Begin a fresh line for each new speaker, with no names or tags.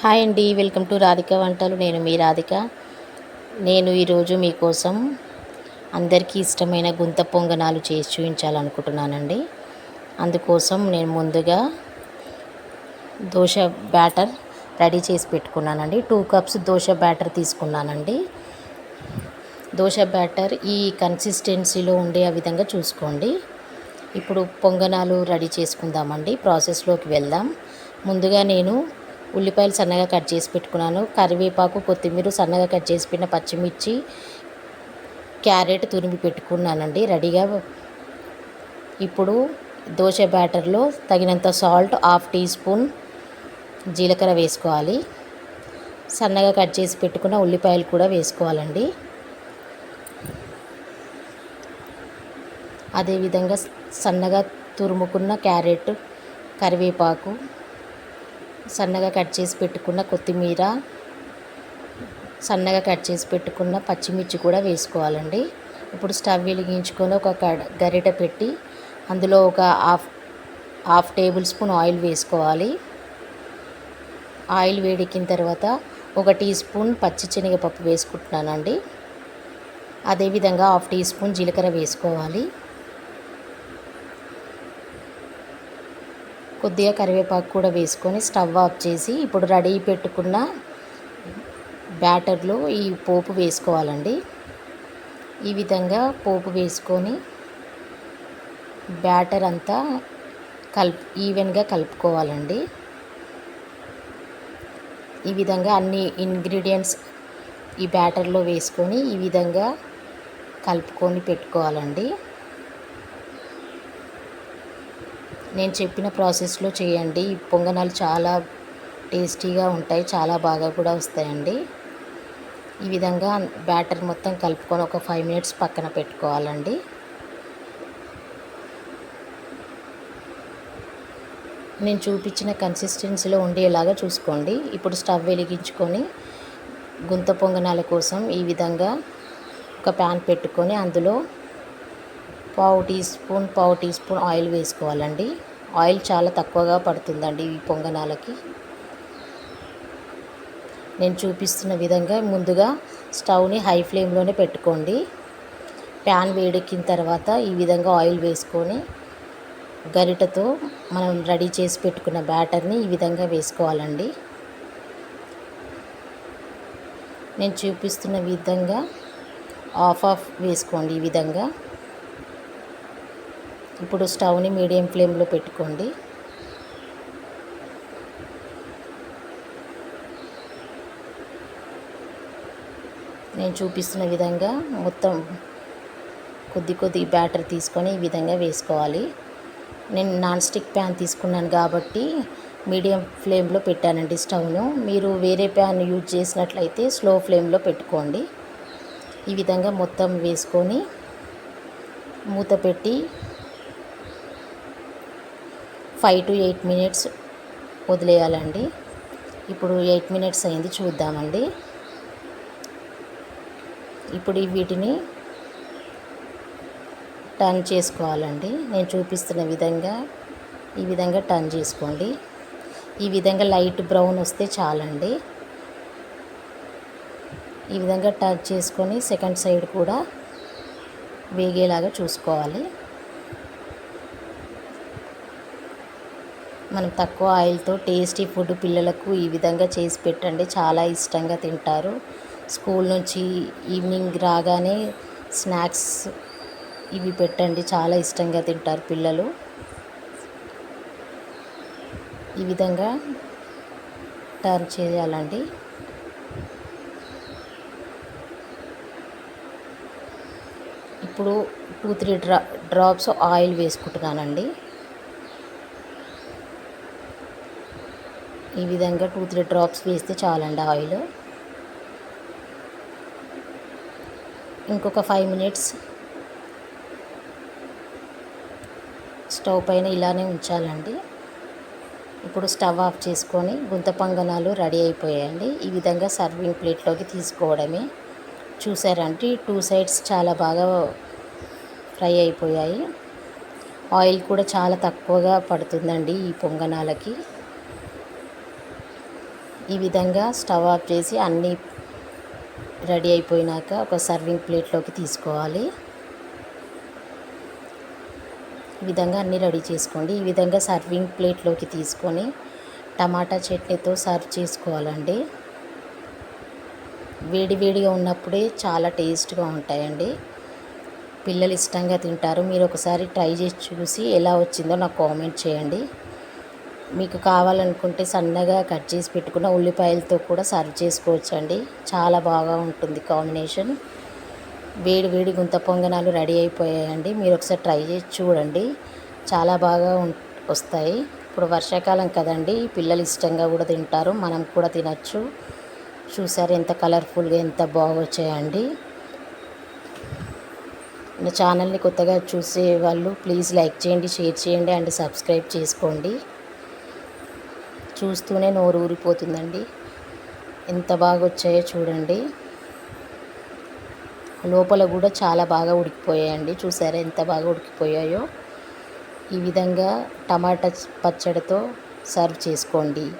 Hi అండి welcome to Radhika వంటలు. నేను మీ రాధిక. నేను ఈరోజు మీకోసం అందరికీ ఇష్టమైన గుంత పొంగనాలు చేసి చూపించాలనుకుంటున్నానండి. అందుకోసం నేను ముందుగా దోశ బ్యాటర్ రెడీ చేసి పెట్టుకున్నానండి. టూ కప్స్ దోశ బ్యాటర్ తీసుకున్నానండి. దోశ బ్యాటర్ ఈ కన్సిస్టెన్సీలో ఉండే విధంగా చూసుకోండి. ఇప్పుడు పొంగనాలు రెడీ చేసుకుందామండి. ప్రాసెస్లోకి వెళ్దాం. ముందుగా నేను ఉల్లిపాయలు సన్నగా కట్ చేసి పెట్టుకున్నాను. కరివేపాకు కొత్తిమీర సన్నగా కట్ చేసి పెట్టిన పచ్చిమిర్చి క్యారెట్ తురిమి పెట్టుకున్నానండి. రెడీగా ఇప్పుడు దోశ బ్యాటర్లో తగినంత సాల్ట్ హాఫ్ టీ స్పూన్ జీలకర్ర వేసుకోవాలి. సన్నగా కట్ చేసి పెట్టుకున్న ఉల్లిపాయలు కూడా వేసుకోవాలండి. అదేవిధంగా సన్నగా తురుముకున్న క్యారెట్ కరివేపాకు సన్నగా కట్ చేసి పెట్టుకున్న కొత్తిమీర సన్నగా కట్ చేసి పెట్టుకున్న పచ్చిమిర్చి కూడా వేసుకోవాలండి. ఇప్పుడు స్టవ్ వెలిగించుకొని ఒక గరిట పెట్టి అందులో ఒక half half tablespoon oil వేసుకోవాలి. ఆయిల్ వేడెక్కిన తర్వాత ఒక టీ స్పూన్ పచ్చి శనగపప్పు వేసుకుంటున్నానండి. అదేవిధంగా హాఫ్ టీ స్పూన్ జీలకర్ర వేసుకోవాలి. కొద్దిగా కరివేపాకు కూడా వేసుకొని స్టవ్ ఆఫ్ చేసి ఇప్పుడు రెడీ పెట్టుకున్న బ్యాటర్లో ఈ పోపు వేసుకోవాలండి. ఈ విధంగా పోపు వేసుకొని బ్యాటర్ అంతా కలుపు ఈవెన్గా కలుపుకోవాలండి. ఈ విధంగా అన్ని ఇంగ్రీడియంట్స్ ఈ బ్యాటర్లో వేసుకొని ఈ విధంగా కలుపుకొని పెట్టుకోవాలండి. నేను చెప్పిన ప్రాసెస్లో చేయండి. ఈ పొంగనాలు చాలా టేస్టీగా ఉంటాయి. చాలా బాగా కూడా వస్తాయండి. ఈ విధంగా బ్యాటర్ మొత్తం కలుపుకొని ఒక ఫైవ్ మినిట్స్ పక్కన పెట్టుకోవాలండి. నేను చూపించిన కన్సిస్టెన్సీలో ఉండేలాగా చూసుకోండి. ఇప్పుడు స్టవ్ వెలిగించుకొని గుంత పొంగనాల కోసం ఈ విధంగా ఒక ప్యాన్ పెట్టుకొని అందులో పావు టీ స్పూన్ పావు టీ స్పూన్ ఆయిల్ వేసుకోవాలండి. ఆయిల్ చాలా తక్కువగా పడుతుందండి ఈ పొంగనాలకి. నేను చూపిస్తున్న విధంగా ముందుగా స్టవ్ని హై ఫ్లేమ్లోనే పెట్టుకోండి. ప్యాన్ వేడెక్కిన తర్వాత ఈ విధంగా ఆయిల్ వేసుకొని గరిటతో మనం రెడీ చేసి పెట్టుకున్న బ్యాటర్ని ఈ విధంగా వేసుకోవాలండి. నేను చూపిస్తున్న విధంగా ఆఫ్ ఆఫ్ వేసుకోండి ఈ విధంగా. ఇప్పుడు స్టవ్ని మీడియం ఫ్లేమ్లో పెట్టుకోండి. నేను చూపిస్తున్న విధంగా మొత్తం కొద్ది కొద్ది బ్యాటర్ తీసుకొని ఈ విధంగా వేసుకోవాలి. నేను నాన్ స్టిక్ ప్యాన్ తీసుకున్నాను కాబట్టి మీడియం ఫ్లేమ్లో పెట్టానండి స్టవ్ను. మీరు వేరే ప్యాన్ యూజ్ చేసినట్లయితే స్లో ఫ్లేమ్లో పెట్టుకోండి. ఈ విధంగా మొత్తం వేసుకొని మూత పెట్టి ఫైవ్ టు ఎయిట్ మినిట్స్ వదిలేయాలండి. ఇప్పుడు ఎయిట్ మినిట్స్ అయింది చూద్దామండి. ఇప్పుడు వీటిని టర్న్ చేసుకోవాలండి. నేను చూపిస్తున్న విధంగా ఈ విధంగా టర్న్ చేసుకోండి. ఈ విధంగా లైట్ బ్రౌన్ వస్తే చాలండి. ఈ విధంగా టర్న్ చేసుకొని సెకండ్ సైడ్ కూడా వేగేలాగా చూసుకోవాలి. మనం తక్కువ ఆయిల్తో టేస్టీ ఫుడ్ పిల్లలకు ఈ విధంగా చేసి పెట్టండి. చాలా ఇష్టంగా తింటారు. స్కూల్ నుంచి ఈవినింగ్ రాగానే స్నాక్స్ ఇవి పెట్టండి. చాలా ఇష్టంగా తింటారు పిల్లలు. ఈ విధంగా టర్న్ చేయాలండి. ఇప్పుడు టూ త్రీ డ్రా డ్రాప్స్ ఆయిల్ వేసుకుంటున్నానండి. ఈ విధంగా టూ త్రీ డ్రాప్స్ వేస్తే చాలండి ఆయిల్. ఇంకొక ఫైవ్ మినిట్స్ స్టవ్ పైన ఇలానే ఉంచాలండి. ఇప్పుడు స్టవ్ ఆఫ్ చేసుకొని గుంత పొంగనాలు రెడీ అయిపోయాయండి. ఈ విధంగా సర్వింగ్ ప్లేట్లోకి తీసుకోవడమే. చూసారంటే టూ సైడ్స్ చాలా బాగా ఫ్రై అయిపోయాయి. ఆయిల్ కూడా చాలా తక్కువగా పడుతుందండి ఈ పొంగనాలకి. ఈ విధంగా స్టవ్ ఆఫ్ చేసి అన్నీ రెడీ అయిపోయినాక ఒక సర్వింగ్ ప్లేట్లోకి తీసుకోవాలి. ఈ విధంగా అన్నీ రెడీ చేసుకోండి. ఈ విధంగా సర్వింగ్ ప్లేట్లోకి తీసుకొని టమాటా చట్నీతో సర్వ్ చేసుకోవాలండి. వేడివేడిగా ఉన్నప్పుడే చాలా టేస్ట్గా ఉంటాయండి. పిల్లలు ఇష్టంగా తింటారు. మీరు ఒకసారి ట్రై చేసి చూసి ఎలా వచ్చిందో నాకు కామెంట్ చేయండి. మీకు కావాలనుకుంటే సన్నగా కట్ చేసి పెట్టుకున్న ఉల్లిపాయలతో కూడా సర్వ్ చేసుకోవచ్చు అండి చాలా బాగా ఉంటుంది కాంబినేషన్. వేడి వేడి గుంత పొంగనాలు రెడీ అయిపోయాయండి. మీరు ఒకసారి ట్రై చేసి చూడండి. చాలా బాగా వస్తాయి. ఇప్పుడు వర్షాకాలం కదండి పిల్లలు ఇష్టంగా కూడా తింటారు. మనం కూడా తినచ్చు. చూసారు ఎంత కలర్ఫుల్గా ఎంత బాగా వచ్చాయండి. నా ఛానల్ని కొత్తగా చూసే వాళ్ళు ప్లీజ్ లైక్ చేయండి షేర్ చేయండి అండ్ సబ్స్క్రైబ్ చేసుకోండి. చూస్తూనే నోరు ఊరిపోతుందండి ఎంత బాగా వచ్చాయో చూడండి. లోపల కూడా చాలా బాగా ఉడికిపోయాయండి. చూసారా ఎంత బాగా ఉడికిపోయాయో. ఈ విధంగా టమాటా పచ్చడితో సర్వ్ చేసుకోండి.